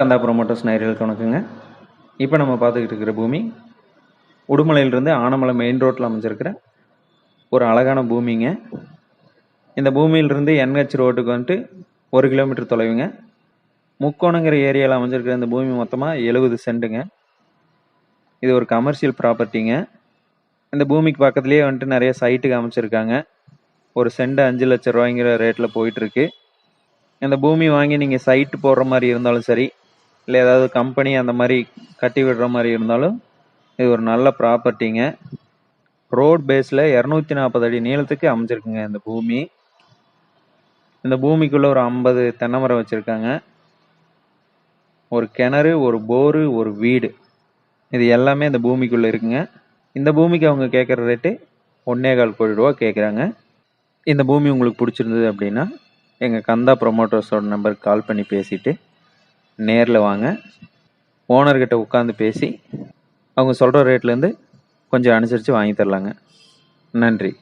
கந்தா promoters நேயர்களுக்கு வணக்கங்க. இப்போ நம்ம பார்த்துக்கிட்டு இருக்கிற பூமி உடுமலையிலிருந்து ஆனமலை மெயின் ரோட்டில் அமைஞ்சிருக்கிற ஒரு அழகான பூமிங்க. இந்த பூமியிலிருந்து என்ஹெச் ரோட்டுக்கு வந்துட்டு ஒரு கிலோமீட்டர் தொலைவுங்க. முக்கோணங்கிற ஏரியாவில் அமைஞ்சிருக்கிற இந்த பூமி மொத்தமாக எழுபது சென்ட்டுங்க இது ஒரு கமர்ஷியல் ப்ராப்பர்ட்டிங்க இந்த பூமிக்கு பக்கத்துலேயே வந்துட்டு நிறைய சைட்டுக்கு அமைச்சிருக்காங்க. ஒரு சென்ட் அஞ்சு லட்ச ரூபாய்ங்கிற ரேட்டில் போயிட்டுருக்கு இந்த பூமி வாங்கி நீங்கள் சைட்டு போடுற மாதிரி இருந்தாலும் சரி இல்லை ஏதாவது கம்பெனி அந்த மாதிரி கட்டி விடுற மாதிரி இருந்தாலும் இது ஒரு நல்ல ப்ராப்பர்ட்டிங்க ரோட் பேஸில் இரநூத்தி நாற்பது அடி நீளத்துக்கு அமைஞ்சிருக்குங்க இந்த பூமி. இந்த பூமிக்குள்ளே ஒரு ஐம்பது தென்னை மரம் வச்சுருக்காங்க. ஒரு கிணறு ஒரு போரு ஒரு வீடு. இது எல்லாமே இந்த பூமிக்குள்ளே இருக்குங்க. இந்த பூமிக்கு அவங்க கேட்குற ரேட்டு ஒன்றே கால் கோடி ரூபா கேட்குறாங்க இந்த பூமி உங்களுக்கு பிடிச்சிருந்தது அப்படின்னா எங்கள் கந்தா ப்ரொமோட்டர்ஸோட நம்பருக்கு கால் பண்ணி பேசிவிட்டு நேரில் வாங்க. ஓனர்கிட்ட உட்காந்து பேசி அவங்க சொல்கிற ரேட்லேருந்து கொஞ்சம் அனுசரித்து வாங்கி தரலாங்க. நன்றி.